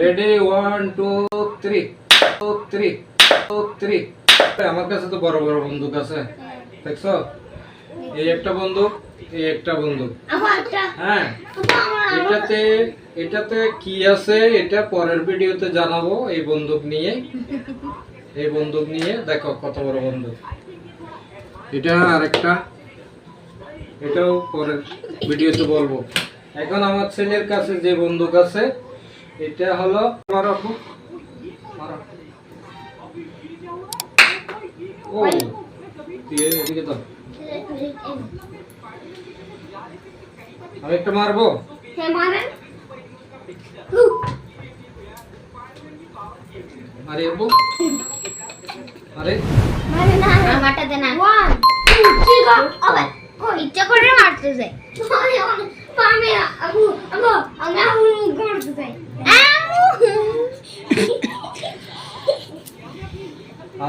Ready one two three two three two three আমার কাছে তো বড় বড় বন্দুক আছে। এই একটা বন্দুক, এই একটা বন্দুক। হ্যাঁ। এটাতে এটাতে কি আছে এটা পরের ভিডিওতে জানাব এই বন্দুক নিয়ে। এই বন্দুক নিয়ে দেখো কত বড় বন্দুক। এটা আরেকটা। এটাও পরের ভিডিওতে বলব। এখন আমার ছেলের কাছে যে বন্দুক আছে এটা হলো আমার আপু মারো। ও এদিকে দাও আমি একটা মারবো? হে মারেন। আরে আপু আরে। মারেন না আমারটা দে না। ওয়ান টু থ্রি গো আবার। ও ইচ্ছা করে মারতেছে। আমি আমি আমি আমু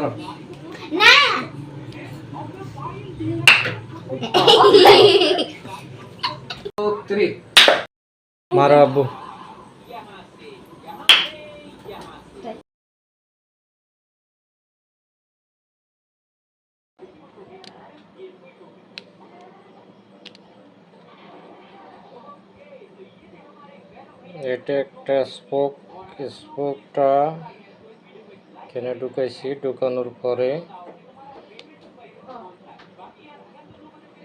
মারো না টু থ্রি মারো আব্বু এটা একটা স্পোক স্পোকটা কেনে ঢুকাইছি ঢুকানোর পরে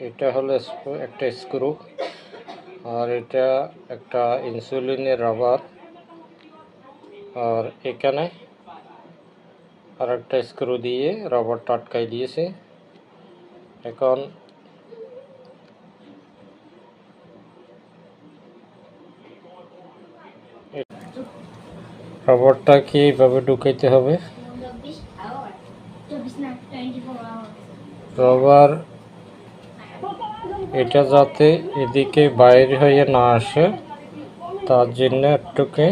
এটা হলো স্প- একটা স্ক্রু আর এটা একটা ইনসুলিনের রাবার আর এখানে আর একটা স্ক্রু দিয়ে রাবারটা আটকাই দিয়েছে এখন রাবারটাকে এইভাবে ঢুকাইতে হবে? রবার এটা যাতে এদিকে বাইরে হয়ে না আসে, তার জন্য একটুকে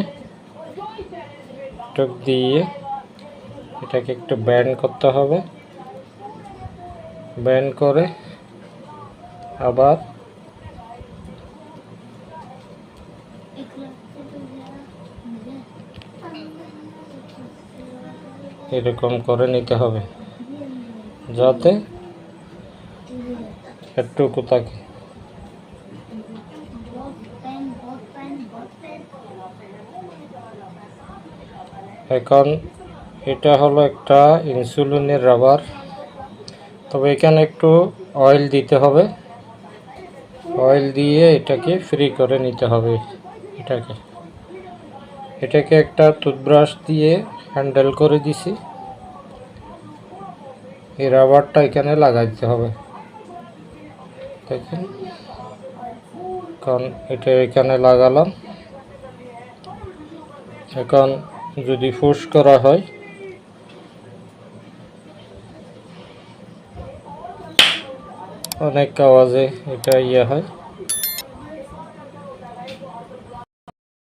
টুক দিয়ে এটাকে একটু ব্যান্ড করতে হবে। ব্যান্ড করে আবার এরকম করে নিতে হবে, যাতে একটুকু থাকে। এখন এটা হলো একটা ইনসুলিনের রাবার। তবে এখানে একটু অয়েল দিতে হবে। অয়েল দিয়ে এটাকে ফ্রি করে নিতে হবে এটাকে। এটাকে একটা টুথব্রাশ দিয়ে হ্যান্ডেল করে দিছি। এই রাবারটা এখানে লাগাই দিতে হবে। দেখেন এখন এটা এখানে লাগালাম। এখন যদি ফোর্স করা হয়, অনেক আওয়াজে এটা ইয়ে হয়।